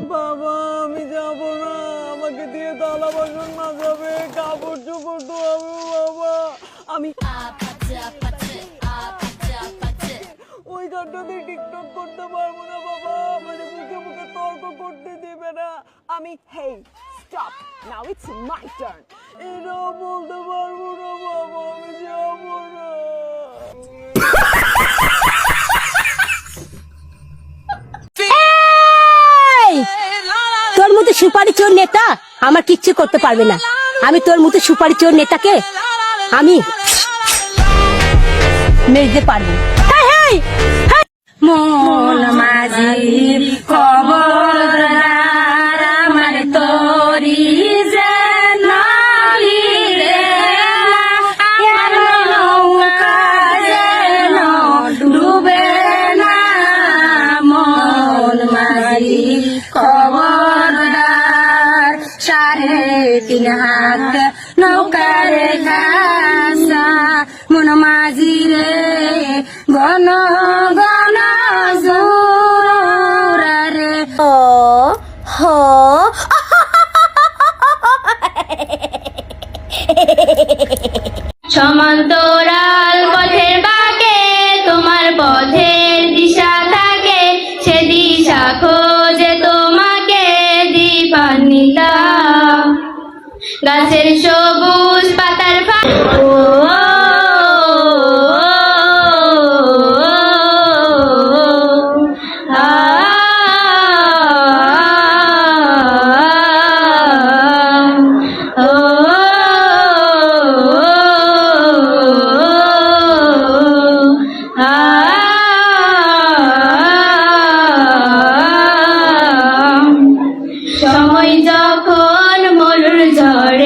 বাবা, আমি যাব না। আমাকে দিয়ে থালা বাসন মাজাবে কাপড় চোপড় ধোয়াবে, বাবা। আমি ওই গানটাতে টিকটক করতে পারব না, বাবা। মানে মুখে মুখে তর্ক করতে দেবে না। আমি, hey stop now it's my turn এটা বলতে পারব না, বাবা। আমি মতো সুপারি চোর নেতা আমার কিচ্ছু করতে পারবে না। আমি তোর মতো সুপারি চোর নেতাকে আমি মেরতে পারব। মাঝি খবরদার সাড়ে তিন হাত নৌকার ঘাসা মন মাঝি রে গণ গণ রে। ও হো সমান্তরাল গাছের সবুজ পাতার সময় যখন চর